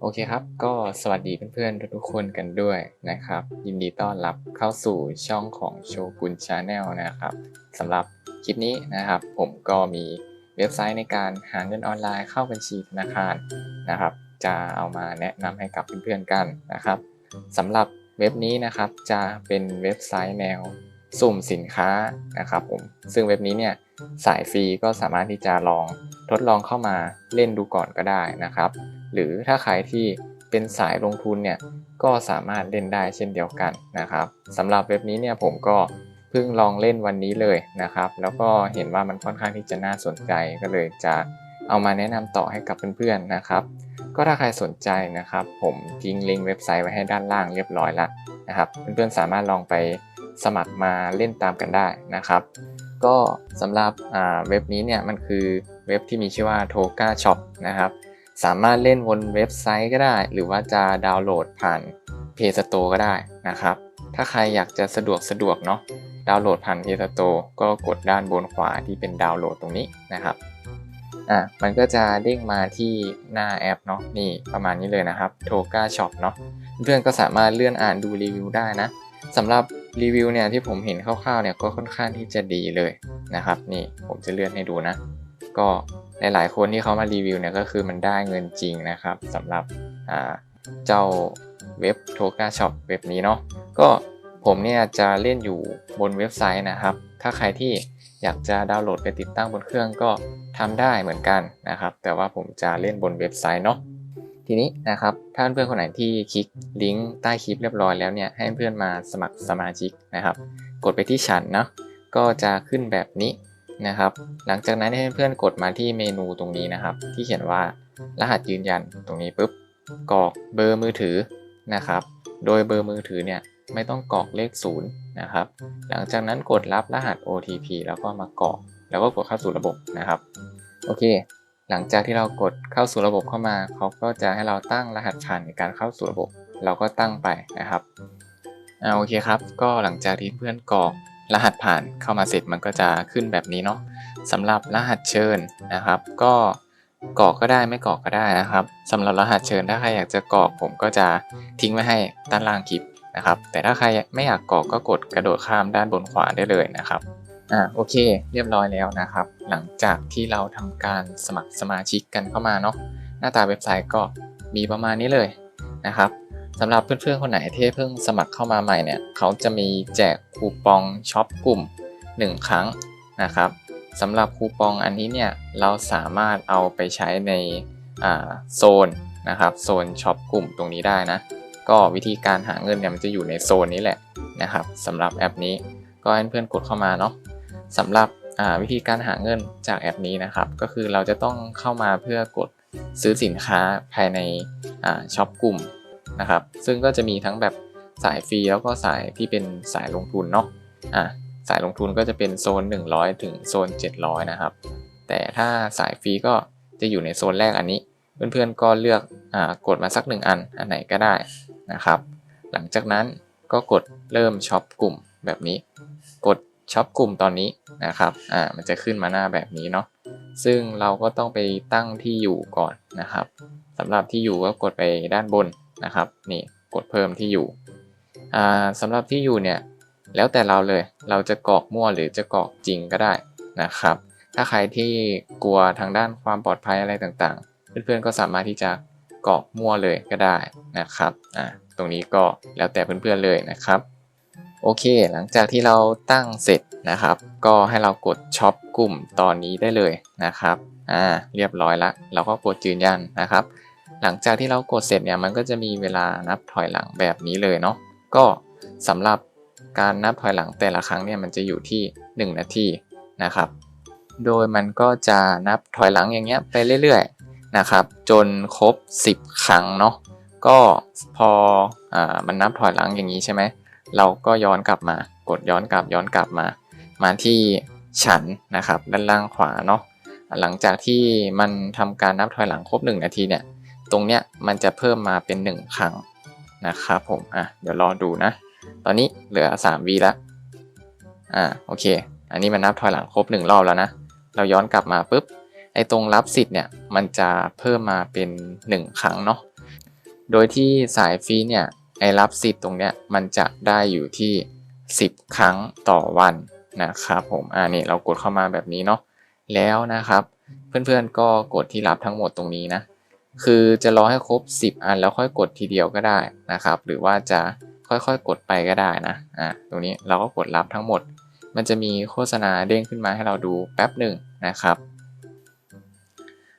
โอเคครับ ก็สวัสดีเพื่อนๆทุกคนกันด้วยนะครับ ยินดีต้อนรับเข้าสู่ช่องของโชกุนชาแนลนะครับสำหรับคลิปนี้นะครับ ผมก็มีเว็บไซต์ในการหาเงินออนไลน์เข้าบัญชีธนาคารนะครับ จะเอามาแนะนำให้กับเพื่อนๆกันนะครับสำหรับเว็บนี้นะครับจะเป็นเว็บไซต์แนวสุ่มสินค้านะครับผมซึ่งเว็บนี้เนี่ยสายฟรีก็สามารถที่จะลองทดลองเข้ามาเล่นดูก่อนก็ได้นะครับ หรือถ้าใครที่เป็นสายลงทุนเนี่ยก็สามารถเล่นได้เช่นเดียวกันนะครับสำหรับเว็บนี้เนี่ยผมก็เพิ่งลองเล่นวันนี้เลยนะครับ แล้วก็เห็นว่ามันค่อนข้างที่จะน่าสนใจก็เลยจะเอามาแนะนำต่อให้กับเพื่อนๆนะครับ ก็ถ้าใครสนใจนะครับ ผมทิ้งลิงก์เว็บไซต์ไว้ให้ด้านล่างเรียบร้อยแล้วนะครับเพื่อนๆสามารถลองไปสมัครมาเล่นตามกันได้นะครับ ก็สำหรับเว็บนี้เนี่ยมันคือเว็บที่มีชื่อว่า Toga Shop นะครับ สามารถเล่นบนเว็บไซต์ก็ได้ หรือว่าจะดาวน์โหลดผ่าน Play Store ก็ได้นะครับ ถ้าใครอยากจะสะดวกสะดวกเนาะดาวน์โหลดผ่าน Play Store ก็กดด้านบนขวาที่เป็นดาวน์โหลดตรงนี้นะครับอะมันก็จะเด้งมาที่หน้าแอปเนาะนี่ประมาณนี้เลยนะครับ Toga Shop เนาะเพื่อนก็สามารถเลื่อนอ่านดูรีวิวได้นะสำหรับรีวิวเนี่ยที่ผมเห็นคร่าวๆเนี่ยก็ค่อนข้างที่จะดีเลยนะครับ นี่ผมจะเลื่อนให้ดูนะ ก็ หลายๆคนที่เขามารีวิวเนี่ยก็คือมันได้เงินจริงนะครับสำหรับเจ้าเว็บโทก a ช็อปเว็บนี้เนาะก็ผมเนี่ยจะเล่นอยู่บนเว็บไซต์นะครับ ถ้าใครที่อยากจะดาวน์โหลดไปติดตั้งบนเครื่องก็ทำได้เหมือนกันนะครับ แต่ว่าผมจะเล่นบนเว็บไซต์เนาะทีนี้นะครับถ้าเพื่อนคนไหนที่คลิกลิงก์ใต้คลิปเรียบร้อยแล้วเนี่ยให้เพื่อนมาสมัครสมาชิกนะครับ กดไปที่ฉันเนาะก็จะขึ้นแบบนี้ นะครับ หลังจากนั้นให้เพื่อนกดมาที่เมนูตรงนี้นะครับ ที่เขียนว่ารหัสยืนยันตรงนี้ปุ๊บกรอกเบอร์มือถือนะครับ โดยเบอร์มือถือเนี่ยไม่ต้องกรอกเลขศูนย์นะครับ หลังจากนั้นกดรับรหัส OTP แล้วก็มากรอก แล้วก็กดเข้าสู่ระบบนะครับ โอเค หลังจากที่เรากดเข้าสู่ระบบเข้ามา เขาก็จะให้เราตั้งรหัสผ่านในการเข้าสู่ระบบ เราก็ตั้งไปนะครับ อ่าโอเคครับ ก็หลังจากที่เพื่อนกรอก รหัสผ่านเข้ามาเสร็จมันก็จะขึ้นแบบนี้เนาะสำหรับรหัสเชิญนะครับ ก็กรอกก็ได้ไม่กรอกก็ได้นะครับสำหรับรหัสเชิญถ้าใครอยากจะกรอกผมก็จะทิ้งไว้ให้ด้านล่างคลิปนะครับ แต่ถ้าใครไม่อยากกรอกก็กดกระโดดข้ามด้านบนขวาได้เลยนะครับอ่าโอเค เรียบร้อยแล้วนะครับ หลังจากที่เราทำการสมัครสมาชิกกันเข้ามาเนาะหน้าตาเว็บไซต์ก็มีประมาณนี้เลยนะครับ สำหรับเพื่อนๆคนไหนที่เพิ่งสมัครเข้ามาใหม่เนี่ยเขาจะมีแจกคูปองช็อปกลุ่ม 1 ครั้งนะครับสำหรับคูปองอันนี้เนี่ยเราสามารถเอาไปใช้ในโซนนะครับโซนช็อปกลุ่มตรงนี้ได้นะก็วิธีการหาเงินเนี่ยมันจะอยู่ในโซนนี้แหละนะครับสำหรับแอปนี้ก็ให้เพื่อนกดเข้ามาเนาะสำหรับวิธีการหาเงินจากแอปนี้นะครับ ก็คือเราจะต้องเข้ามาเพื่อกดซื้อสินค้าภายในช็อปกลุ่ม นะครับ ซึ่งก็จะมีทั้งแบบสายฟรีแล้วก็สายที่เป็นสายลงทุนเนาะอะสายลงทุนก็จะเป็นโซน 100 ถึงโซน 700 นะครับ แต่ถ้าสายฟรีก็จะอยู่ในโซนแรกอันนี้ เพื่อนๆก็เลือกอ่ากดมาสักหนึ่งอัน อันไหนก็ได้นะครับ หลังจากนั้นก็กดเริ่มช็อปกลุ่มแบบนี้ กดช็อปกลุ่มตอนนี้นะครับ อ่า มันจะขึ้นมาหน้าแบบนี้เนาะ ซึ่งเราก็ต้องไปตั้งที่อยู่ก่อนนะครับสำหรับที่อยู่ก็กดไปด้านบน นะครับนี่กดเพิ่มที่อยู่สำหรับที่อยู่เนี่ยแล้วแต่เราเลยเราจะกรอกมั่วหรือจะกรอกจริงก็ได้นะครับ ถ้าใครที่กลัวทางด้านความปลอดภัยอะไรต่างๆ เพื่อนๆก็สามารถที่จะกรอกมั่วเลยก็ได้นะครับอ่าตรงนี้ก็แล้วแต่เพื่อนๆเลยนะครับโอเค หลังจากที่เราตั้งเสร็จนะครับ ก็ให้เรากดช็อปกลุ่มตอนนี้ได้เลยนะครับอ่าเรียบร้อยละเราก็กดยืนยันนะครับ หลังจากที่เรากดเสร็จเนี่ยมันก็จะมีเวลานับถอยหลังแบบนี้เลยเนาะก็สำหรับการนับถอยหลังแต่ละครั้งเนี่ยมันจะอยู่ที่ 1 นาทีนะครับ โดยมันก็จะนับถอยหลังอย่างเงี้ยไปเรื่อยๆนะครับ จนครบ 10 ครั้งเนาะก็พออ่ามันนับถอยหลังอย่างนี้ใช่ไหมเราก็ย้อนกลับมากดย้อนกลับย้อนกลับมา มาที่ฉันนะครับ ด้านล่างขวาเนาะหลังจากที่มันทำการนับถอยหลังครบ 1 นาทีเนี่ย ตรงเนี้ยมันจะเพิ่มมาเป็น 1 ครั้งนะครับผมอะเดี๋ยวรอดูนะ ตอนนี้เหลือ3วีแล้วอ่าโอเค อันนี้มันนับถอยหลังครบ 1 รอบแล้วนะ เราย้อนกลับมาปุ๊บไออ้ตรงรับสิทธิ์เนี่ยมันจะเพิ่มมาเป็น 1 ครั้งเนาะโดยที่สายฟรีเนี่ยไอ้รับสิทธิ์ตรงเนี้ยมันจะได้อยู่ที่ 10 ครั้งต่อวันนะครับผมอ่านี่เรากดเข้ามาแบบนี้เนาะแล้วนะครับ เพื่อนๆก็กดที่รับทั้งหมดตรงนี้นะ คือจะรอให้ครบ 10 อันแล้วค่อยกดทีเดียวก็ได้นะครับ หรือว่าจะค่อยๆกดไปก็ได้นะอ่าตรงนี้เราก็กดรับทั้งหมด มันจะมีโฆษณาเด้งขึ้นมาให้เราดูแป๊บหนึ่งนะครับ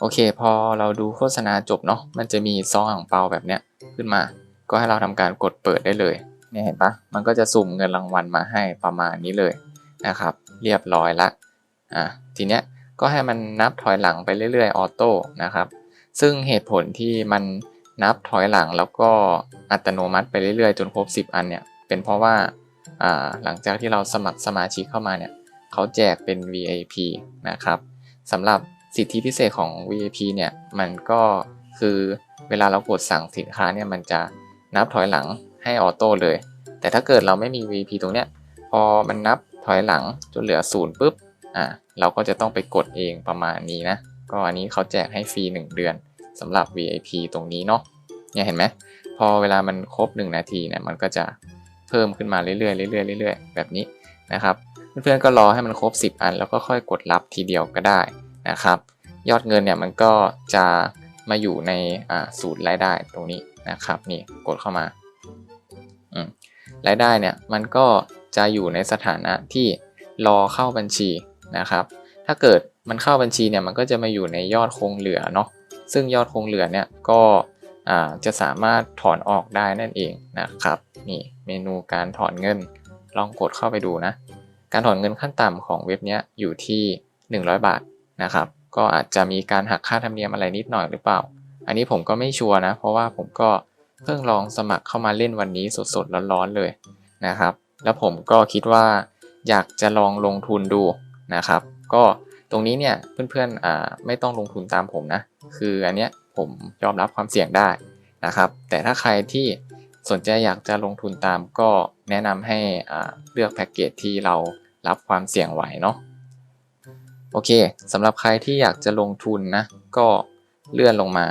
โอเค พอเราดูโฆษณาจบเนาะมันจะมีซองอ่างเปาแบบเนี้ยขึ้นมา ก็ให้เราทำการกดเปิดได้เลยเนี่ยเห็นปะมันก็จะสุ่มเงินรางวัลมาให้ประมาณนี้เลยนะครับ เรียบร้อยละอะทีเนี้ยก็ให้มันนับถอยหลังไปเรื่อยๆออโต้นะครับ ซึ่งเหตุผลที่มันนับถอยหลังแล้วก็อัตโนมัติไปเรื่อยๆ จนครบ 10 อันเนี่ยเป็นเพราะว่าหลังจากที่เราสมัครสมาชิกเข้ามาเนี่ยเขาแจกเป็น VIP นะครับสำหรับสิทธิพิเศษของ VIP เนี่ยมันก็คือเวลาเรากดสั่งสินค้าเนี่ยมันจะนับถอยหลังให้ออโต้เลย แต่ถ้าเกิดเราไม่มี VIP ตรงเนี้ยพอมันนับถอยหลังจนเหลือศูนย์ปุ๊บอ่าเราก็จะต้องไปกดเองประมาณนี้นะ ก็อันนี้เขาแจกให้ฟรี1 เดือนสำหรับ VIP ตรงนี้เนาะเนี่ยเห็นไหมพอเวลามันครบ 1 นาทีเนี่ยมันก็จะเพิ่มขึ้นมาเรื่อยๆเรื่อยๆเรื่อยๆแบบนี้นะครับเพื่อนๆก็รอให้มันครบ 10 อัน แล้วก็ค่อยกดรับทีเดียวก็ได้นะครับ ยอดเงินเนี่ยมันก็จะมาอยู่ในอ่าสูตรรายได้ตรงนี้นะครับนี่กดเข้ามารายได้เนี่ยมันก็จะอยู่ในสถานะที่รอเข้าบัญชีนะครับ ถ้าเกิดมันเข้าบัญชีเนี่ยมันก็จะมาอยู่ในยอดคงเหลือเนาะซึ่งยอดคงเหลือเนี่ยก็จะสามารถถอนออกได้นั่นเองนะครับนี่เมนูการถอนเงินลองกดเข้าไปดูนะ การถอนเงินขั้นต่ำของเว็บนี้อยู่ที่ 100 บาทนะครับ ก็อาจจะมีการหักค่าธรรมเนียมอะไรนิดหน่อยหรือเปล่า อันนี้ผมก็ไม่ชัวร์นะ เพราะว่าผมก็เพิ่งลองสมัครเข้ามาเล่นวันนี้สดๆร้อนๆเลยนะครับ แล้วผมก็คิดว่าอยากจะลองลงทุนดูนะครับ ก็ตรงนี้เนี่ยเพื่อนๆไม่ต้องลงทุนตามผมนะ คืออันเนี้ยผมยอมรับความเสี่ยงได้นะครับ แต่ถ้าใครที่สนใจอยากจะลงทุนตามก็แนะนำให้เลือกแพ็กเกจที่เรารับความเสี่ยงไหวเนาะโอเคสำหรับใครที่อยากจะลงทุนนะก็เลื่อนลงมา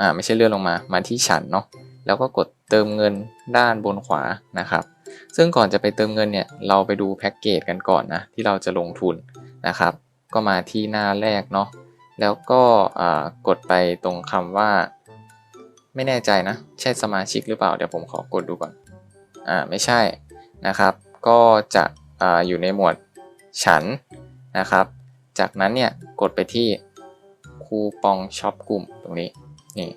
อ่าไม่ใช่เลื่อนลงมามาที่ฉันเนาะแล้วก็กดเติมเงินด้านบนขวานะครับ ซึ่งก่อนจะไปเติมเงินเนี่ยเราไปดูแพ็กเกจกันก่อนนะที่เราจะลงทุนนะครับ ก็มาที่หน้าแรกเนาะแล้วก็กดไปตรงคำว่า ไม่แน่ใจนะ ใช่สมาชิกหรือเปล่า เดี๋ยวผมขอกดดูก่อนอ่าไม่ใช่นะครับ ก็จะออยู่ในหมวดฉันนะครับ จากนั้นเนี่ยกดไปที่คูปองช็อปกลุ่มตรงนี้นี่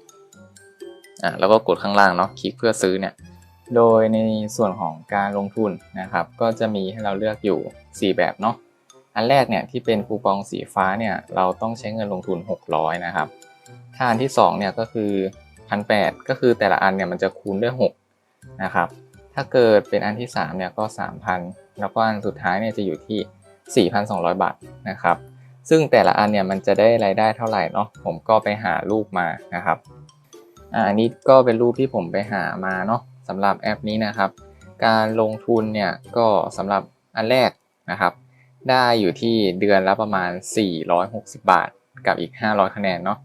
อ่าแล้วก็กดข้างล่างเนาะคลิกเพื่อซื้อเนี่ยโดยในส่วนของการลงทุนนะครับ ก็จะมีให้เราเลือกอยู่ 4 แบบเนาะ อันแรกเนี่ยที่เป็นคูปองสีฟ้าเนี่ยเราต้องใช้เงินลงทุน 600 นะครับ ถ้าอันที่2เนี่ยก็คือ1,800ก็คือแต่ละอันเนี่ยมันจะคูณด้วย6นะครับถ้าเกิดเป็นอันที่3เนี่ยก็ 3,000 แล้วก็อันสุดท้ายเนี่ยจะอยู่ที่ 4,200 บาทนะครับซึ่งแต่ละอันเนี่ยมันจะได้รายได้เท่าไหร่เนาะผมก็ไปหารูปมานะครับอันนี้ก็เป็นรูปที่ผมไปหามาเนาะสำหรับแอปนี้นะครับ การลงทุนเนี่ยก็สำหรับอันแรกนะครับ ได้อยู่ที่เดือนละประมาณ 460 บาท กับอีก 500 คะแนนเนาะ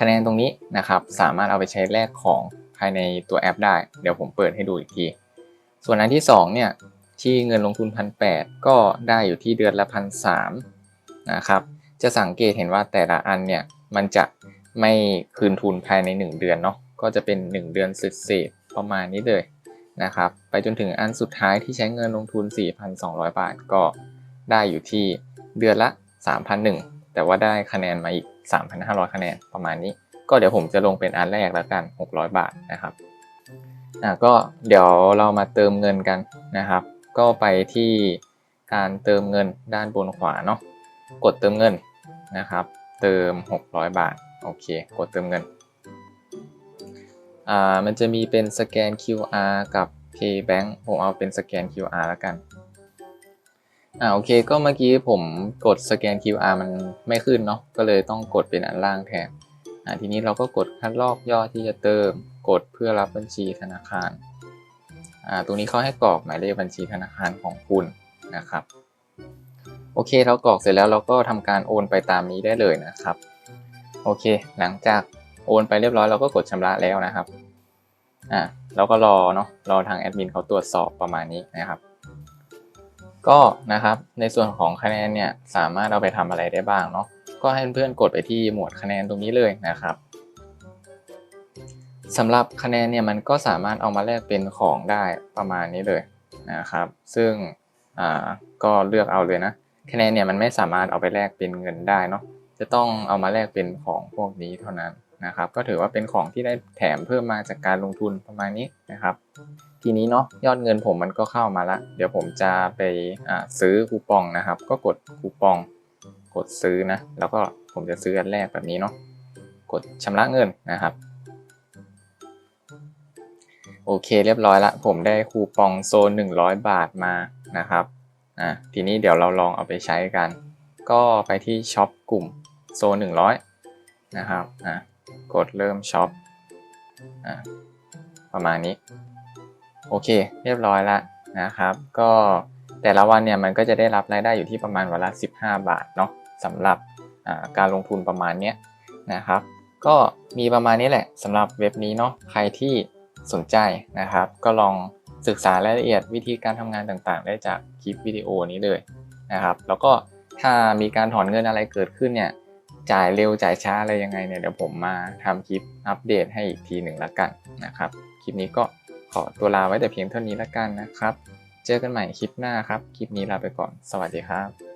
คะแนนตรงนี้นะครับสามารถเอาไปใช้แลกของภายในตัวแอปได้ เดี๋ยวผมเปิดให้ดูอีกที ส่วนอันที่2เนี่ยที่เงินลงทุนพันแก็ได้อยู่ที่เดือนละพันสนะครับจะสังเกตเห็นว่าแต่ละอันเนี่ยมันจะไม่คืนทุนภายใน 1 เดือนเนาะก็จะเป็น 1 เดือนเศษประมาณนี้เลยนะครับ ไปจนถึงอันสุดท้ายที่ใช้เงินลงทุน 4,200 บาทก็ ได้อยู่ที่เดือนละ 3,001แต่ว่าได้คะแนนมาอีก 3,500 คะแนนประมาณนี้ ก็เดี๋ยวผมจะลงเป็นอันแรกแล้วกัน 600 บาทนะครับอ่าก็เดี๋ยวเรามาเติมเงินกันนะครับ ก็ไปที่การเติมเงินด้านบนขวาเนาะกดเติมเงินนะครับ เติม 600 บาทโอเค กดเติมเงินอ่ามันจะมีเป็นสแกน QR กับ Paybank ผมเอาเป็นสแกน QR แล้วกัน อ่าโอเคก็เมื่อกี้ผมกดสแกน QR มันไม่ขึ้นเนาะก็เลยต้องกดเป็นอันล่างแทนอ่าทีนี้เราก็กดคัดลอกยอดที่จะเติม กดเพื่อรับบัญชีธนาคารอ่าตรงนี้เขาให้กรอกหมายเลขบัญชีธนาคารของคุณนะครับ โอเคเรากรอกเสร็จแล้วเราก็ทำการโอนไปตามนี้ได้เลยนะครับ โอเค หลังจากโอนไปเรียบร้อยเราก็กดชำระแล้วนะครับอ่าเราก็รอเนาะรอทางแอดมินเขาตรวจสอบประมาณนี้นะครับ ก็นะครับในส่วนของคะแนนเนี่ยสามารถเอาไปทำอะไรได้บ้างเนาะก็ให้เพื่อนๆกดไปที่หมวดคะแนนตรงนี้เลยนะครับสำหรับคะแนนเนี่ยมันก็สามารถเอามาแลกเป็นของได้ประมาณนี้เลยนะครับ ซึ่งอ่าก็เลือกเอาเลยนะคะแนนเนี่ยมันไม่สามารถเอาไปแลกเป็นเงินได้เนาะจะต้องเอามาแลกเป็นของพวกนี้เท่านั้นนะครับ ก็ถือว่าเป็นของที่ได้แถมเพิ่มมาจากการลงทุนประมาณนี้นะครับ ทีนี้เนาะยอดเงินผมมันก็เข้ามาละเดี๋ยวผมจะไปซื้อคูปองนะครับ ก็กดคูปองกดซื้อนะ แล้วก็ผมจะซื้ออันแรกแบบนี้เนาะกดชำระเงินนะครับ โอเคเรียบร้อยละ ผมได้คูปองโซน 100 บาทมานะครับอะทีนี้เดี๋ยวเราลองเอาไปใช้กัน ก็ไปที่ช็อปกลุ่มโซน 100 นะครับอะกดเริ่มช็อปอะประมาณนี้ โอเค เรียบร้อยละนะครับ ก็แต่ละวันเนี่ยมันก็จะได้รับรายได้อยู่ที่ประมาณวันละ 15 บาทเนาะสำหรับการลงทุนประมาณเนี้ยนะครับ ก็มีประมาณนี้แหละสำหรับเว็บนี้เนาะใครที่สนใจนะครับ ก็ลองศึกษารายละเอียดวิธีการทำงานต่างๆ ได้จากคลิปวิดีโอนี้เลยนะครับ แล้วก็ถ้ามีการถอนเงินอะไรเกิดขึ้นเนี่ยจ่ายเร็วจ่ายช้าอะไรยังไงเนี่ยเดี๋ยวผมมาทำคลิปอัปเดตให้อีกทีหนึ่งละกันนะครับ คลิปนี้ก็ อตัวลาไว้แต่เพียงเท่านี้ละกันนะครับ เจอกันใหม่คลิปหน้าครับ คลิปนี้ลาไปก่อน สวัสดีครับ